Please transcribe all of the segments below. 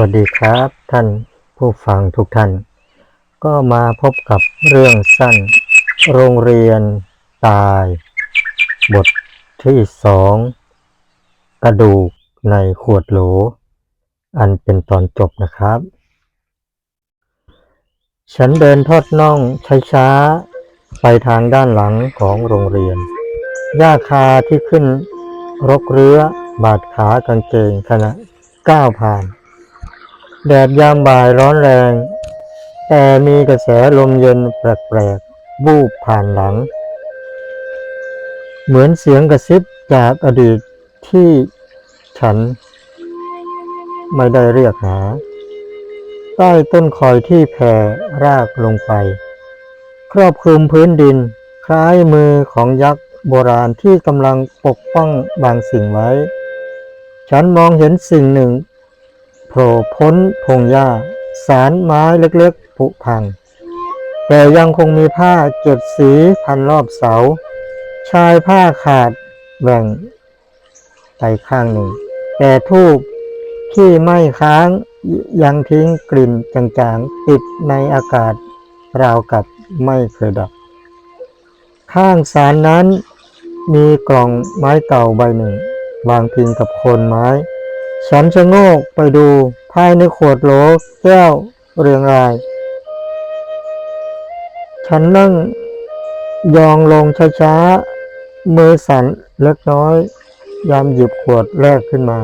วัสดีครับท่านผู้ฟังทุกท่าน ก็มาพบกับเรื่องสั้น โรงเรียนตาย บทที่สองกระดูกในขวดโหล อันเป็นตอนจบนะครับ ฉันเดินทอดน่องช้าๆไปทางด้านหลังของโรงเรียนหญ้าคาที่ขึ้นรกเรื้อบาดขากางเกงขณะก้าวผ่าน แดดยามบ่ายร้อนแรง แต่มีกระแสลมเย็นแปลกๆบูบผ่านหลัง เหมือนเสียงกระซิบจากอดีตที่ฉัน ไม่ได้เรียกหา ใต้ต้นคอยที่แผ่รากลงไป ครอบคลุมพื้นดิน คล้ายมือของยักษ์โบราณที่กำลังปกป้องบางสิ่งไว้ ฉันมองเห็นสิ่งหนึ่ง โผล่พ้นพงหญ้า สารไม้เล็กๆผุพัง แต่ยังคงมีผ้าเจ็ดสีพันรอบเสา ชายผ้าขาดแบ่งไปข้างหนึ่ง แต่ทูบที่ไม่ค้างยังทิ้งกลิ่นจางๆ ติดในอากาศ ราวกับไม่เคยดับ ข้างสารนั้นมีกล่องไม้เก่าใบหนึ่ง วางพิงกับโคนไม้ ฉันชะโงกไปดูภายในขวดโหลแก้วเรียงราย ฉันนั่งยองลงช้าๆ มือสั่นเล็กน้อย ยามหยิบขวดแรกขึ้นมา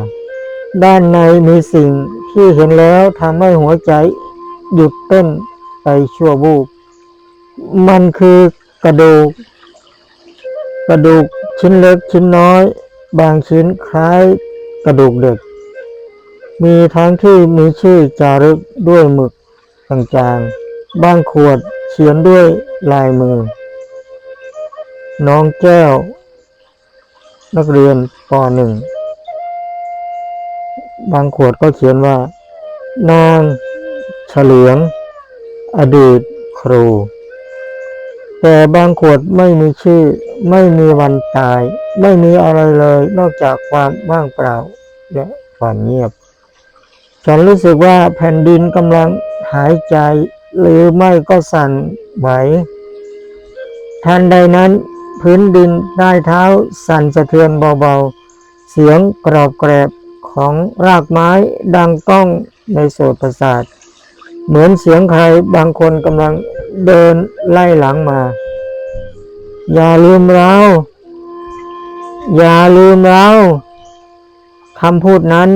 ด้านในมีสิ่งที่เห็นแล้วทำให้หัวใจหยุดเต้นไปชั่ววูบ มันคือกระดูก กระดูกชิ้นเล็กชิ้นน้อย บางชิ้นคล้ายกระดูกเด็ก มีทั้งที่มีชื่อจารึกด้วยหมึกจางๆบางขวดเขียนด้วยลายมือ น้องแก้ว นักเรียนป .1 บางขวดก็เขียนว่า นางเฉลียง อดีตครู แต่บางขวดไม่มีชื่อ ไม่มีวันตาย ไม่มีอะไรเลย นอกจากความว่างเปล่าและความเงียบ ฉันรู้สึกว่าแผ่นดินกำลังหายใจ หรือไม่ก็สั่นไหวทันใดนั้นพื้นดินใต้เท้าสั่นสะเทือนเบาๆ เสียงกรอบแกรบของรากไม้ดังก้องในโสตประสาท เหมือนเสียงใครบางคนกำลังเดินไล่หลังมา อย่าลืมเรา อย่าลืมเราคำพูดนั้น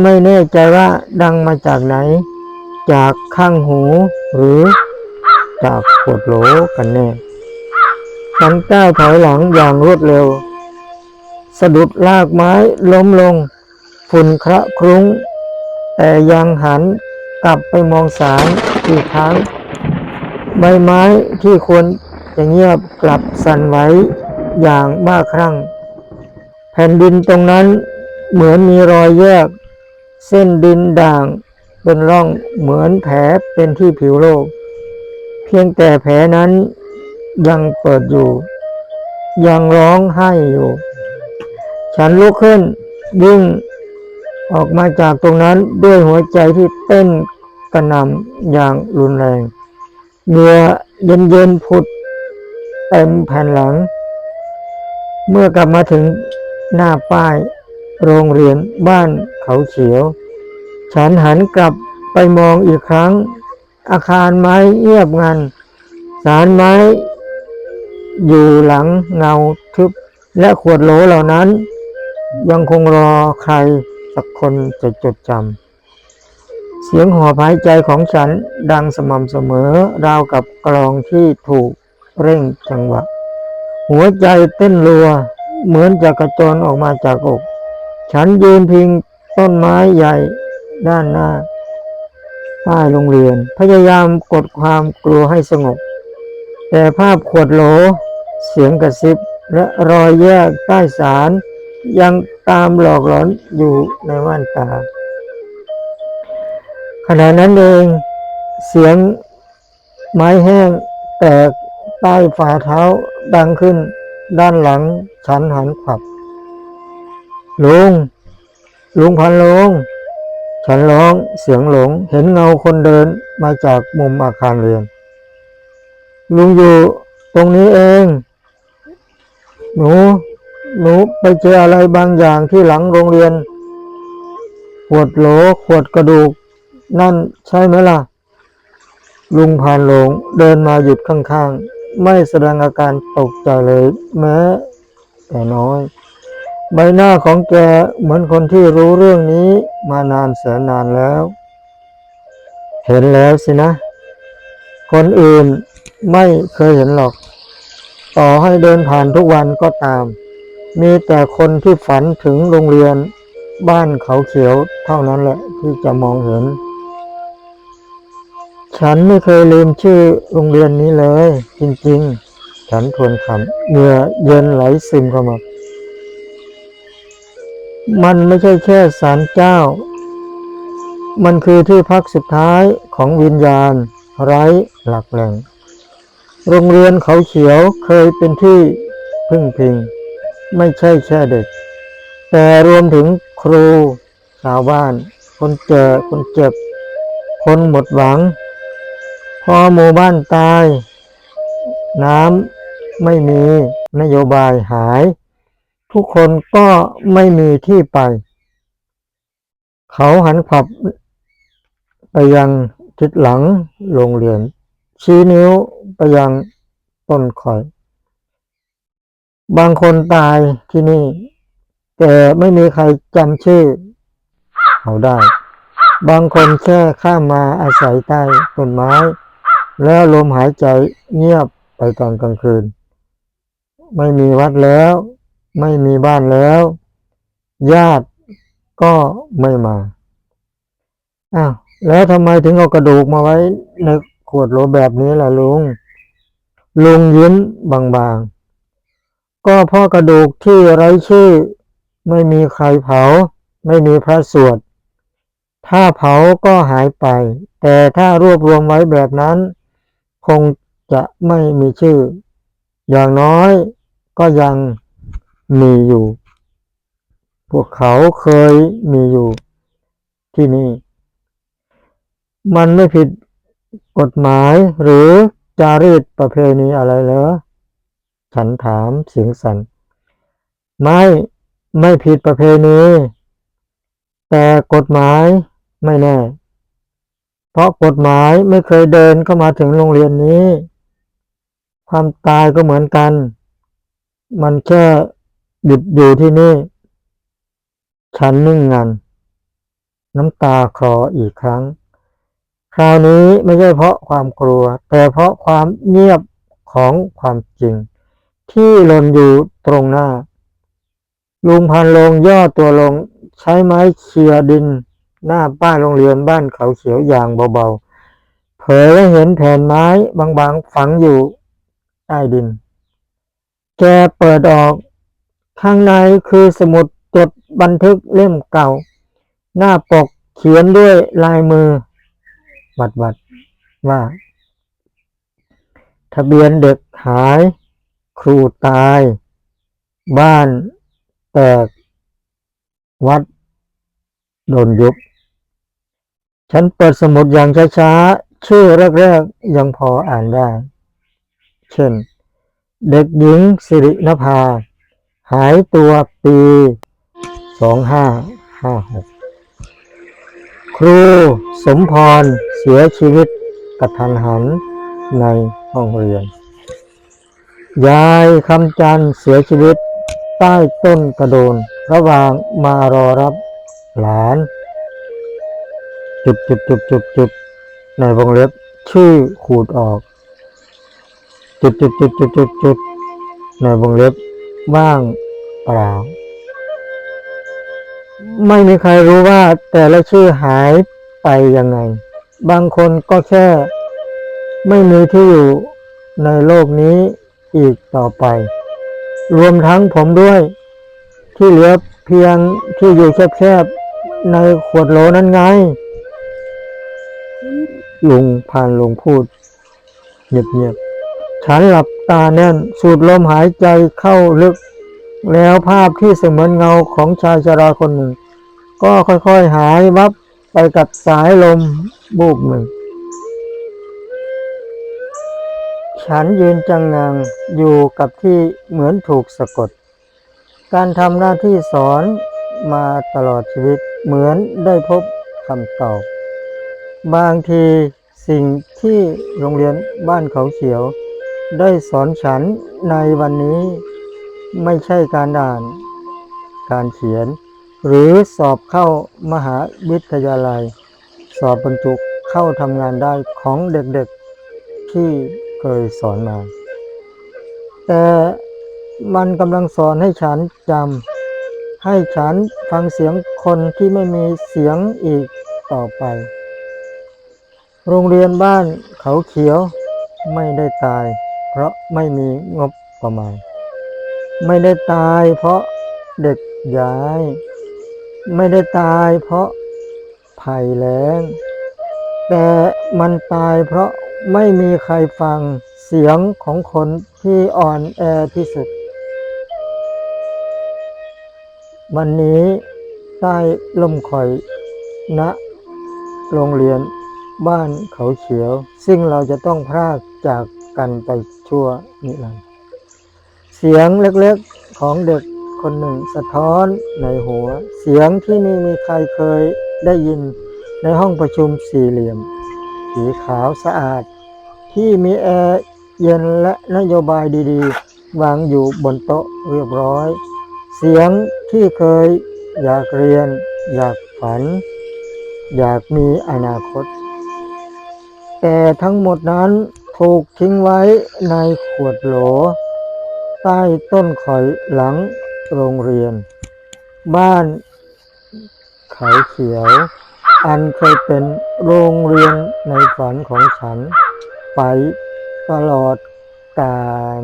ไม่แน่ใจว่าดังมาจากไหน จากข้างหูหรือจากขวดโหลกันแน่ฉันก้าวถอยหลังอย่างรวดเร็ว สะดุดลากไม้ล้มลง ฝุ่นคระครุ้ง แต่ยังหันกลับไปมองสารอีกครั้ง ใบไม้ที่ควรจะเงียบกลับสั่นไหวอย่างบ้าคลั่ง แผ่นดินตรงนั้นเหมือนมีรอยแยก เส้นดินด่างเป็นร่องเหมือนแผลเป็นที่ผิวโลก เพียงแต่แผลนั้นยังเปิดอยู่ ยังร้องไห้อยู่ ฉันลุกขึ้นวิ่งออกมาจากตรงนั้นด้วยหัวใจที่เต้นกระหน่ำอย่างรุนแรงเหงื่อเย็นๆผุดเต็มแผ่นหลัง เมื่อกลับมาถึงหน้าป้าย โรงเรียนบ้านเขาเขียว ฉันหันกลับไปมองอีกครั้ง อาคารไม้เงียบงัน สารไม้ อยู่หลังเงาทึบและขวดโหลเหล่านั้น ยังคงรอใครสักคนจะจดจำ เสียงหอบหายใจของฉันดังสม่ำเสมอ ราวกับกลองที่ถูกเร่งจังหวะ หัวใจเต้นรัว เหมือนจะกระโจนออกมาจากอก ฉันยืนพิงต้นไม้ใหญ่ด้านหน้าป้ายโรงเรียน พยายามกดความกลัวให้สงบ แต่ภาพขวดโหล เสียงกระซิบ และรอยแยกใต้สารยังตามหลอกหลอนอยู่ในม่านตา ขณะนั้นเอง เสียงไม้แห้งแตกใต้ฝ่าเท้าดังขึ้นด้านหลังฉันหันขวับ ลุง ลุงพันลงฉันร้องเสียงหลงเห็นเงาคนเดินมาจากมุมอาคารเรียน ลุงอยู่ตรงนี้เอง หนู หนูไปเจออะไรบางอย่างที่หลังโรงเรียน ขวดโหลขวดกระดูก นั่นใช่ไหมล่ะ ลุงผ่านหลงเดินมาหยุดข้างๆ ไม่แสดงอาการตกใจเลย แม้ แต่น้อย ใบหน้าของแกเหมือนคนที่รู้เรื่องนี้มานานแสนนานแล้ว เห็นแล้วสินะ คนอื่นไม่เคยเห็นหรอก ต่อให้เดินผ่านทุกวันก็ตาม มีแต่คนที่ฝันถึงโรงเรียนบ้านเขาเขียวเท่านั้นแหละที่จะมองเห็น ฉันไม่เคยลืมชื่อโรงเรียนนี้เลย จริงๆ ฉันทวนคำเหงื่อเย็นไหลซึมเข้ามา มันไม่ใช่แค่ศาลเจ้า มันคือที่พักสุดท้ายของวิญญาณ ไร้หลักแหล่ง โรงเรียนเขาเขียวเคยเป็นที่พึ่งพิง ไม่ใช่แค่เด็ก แต่รวมถึงครู ชาวบ้าน คนเจอคนเจ็บ คนหมดหวัง พอหมู่บ้านตาย น้ำไม่มีนโยบายหาย ทุกคนก็ไม่มีที่ไป เขาหันขวับไปยังทิศหลังโรงเรียน ชี้นิ้วไปยังต้นข่อย บางคนตายที่นี่ แต่ไม่มีใครจำชื่อ เขาได้ บางคนแค่ข้ามมาอาศัยใต้ต้นไม้ แล้วลมหายใจเงียบไปตอนกลางคืน ไม่มีวัดแล้ว ไม่มีบ้านแล้ว ญาติก็ไม่มาอ้าวแล้วทำไมถึงเอากระดูกมาไว้ในขวดโหลแบบนี้ล่ะลุง ลุงยิ้มบางๆ ก็พราะกระดูกที่ไร้ชื่อ ไม่มีใครเผา ไม่มีพระสวด ถ้าเผาก็หายไป แต่ถ้ารวบรวมไว้แบบนั้น คงจะไม่มีชื่อ อย่างน้อยก็ยัง มีอยู่ พวกเขาเคยมีอยู่ที่นี่ มันไม่ผิดกฎหมายหรือจารีตประเพณีอะไรเหรอฉันถามเสียงสัน่นไม่ไม่ผิดประเพณี แต่กฎหมายไม่แน่ เพราะกฎหมายไม่เคยเดินเข้ามาถึงโรงเรียนนี้ ความตายก็เหมือนกัน มันแค่ หยุดอยู่ที่นี่ ฉันนิ่งงัน น้ำตาคลออีกครั้ง คราวนี้ไม่ใช่เพราะความกลัว แต่เพราะความเงียบของความจริง ที่ลนอยู่ตรงหน้า ลุงพันลงย่อตัวลงใช้ไม้เขี่ยดิน หน้าป้ายโรงเรียนบ้านเขาเขียวอย่างเบาๆ เผยให้เห็นแผ่นไม้บางๆฝังอยู่ใต้ดิน แกเปิดออก ข้างในคือสมุดจดบันทึกเล่มเก่า หน้าปกเขียนด้วยลายมือวัดวัดๆว่า ทะเบียนเด็กหาย ครูตาย บ้านแตก วัด โดนยุบ ฉันเปิดสมุดอย่างช้าๆ ชื่อแรกๆ ยังพออ่านได้ เช่น เด็กหญิงสิรินภา หายตัวปี2556ครูสมพรเสียชีวิตกระทันหันในห้องเรียน ยายคำจันเสียชีวิตใต้ต้นกระโดน ระหว่างมารอรับหลาน จุดจุดจุดจุดจุดในวงเล็บชื่อขูดออก จุดจุดจุดจุดจุดจุดในวงเล็บว่าง ปล่าไม่มีใครรู้ว่าแต่ละชื่อหายไปยังไง บางคนก็แค่ ไม่มีที่อยู่ในโลกนี้อีกต่อไป รวมทั้งผมด้วย ที่เหลือเพียงที่อยู่แคบๆในขวดโหลนั้นไง ลุงพานลุงพูด เงียบๆ ฉันหลับตาแน่น สูดลมหายใจเข้าลึก แล้วภาพที่เสมือนเงาของชายชราคนหนึ่ง ก็ค่อยๆหายวับไปกับสายลมบูบหนึ่ง ฉันยืนจังงังอยู่กับที่เหมือนถูกสะกด การทำหน้าที่สอนมาตลอดชีวิตเหมือนได้พบคำตอบบางทีสิ่งที่โรงเรียนบ้านเขาเขียว ได้สอนฉันในวันนี้ ไม่ใช่การอ่าน การเขียน หรือสอบเข้ามหาวิทยาลัย สอบบรรจุเข้าทำงานได้ของเด็กๆที่เคยสอนมา แต่มันกำลังสอนให้ฉันจำให้ฉันฟังเสียงคนที่ไม่มีเสียงอีกต่อไป โรงเรียนบ้านเขาเขียวไม่ได้ตาย เพราะไม่มีงบประมาณ ไม่ได้ตายเพราะเด็กย้าย ไม่ได้ตายเพราะภัยแล้ง แต่มันตายเพราะไม่มีใครฟังเสียงของคนที่อ่อนแอที่สุด วันนี้ใต้ลมคอยณโรงเรียนบ้านเขาเขียว ซึ่งเราจะต้องพรากจากกันไปชั่วนิรันดร์ เสียงเล็กๆของเด็กคนหนึ่งสะท้อนในหัว เสียงที่ไม่มีใครเคยได้ยินในห้องประชุมสี่เหลี่ยม สีขาวสะอาด ที่มีแอร์เย็นและนโยบายดีๆ วางอยู่บนโต๊ะเรียบร้อย เสียงที่เคยอยากเรียน อยากฝัน อยากมีอนาคต แต่ทั้งหมดนั้นถูกทิ้งไว้ในขวดโหล ใต้ต้นข่อยหลังโรงเรียน บ้านเขาเขียว อันเคยเป็นโรงเรียนในฝันของฉัน ไปตลอดกาล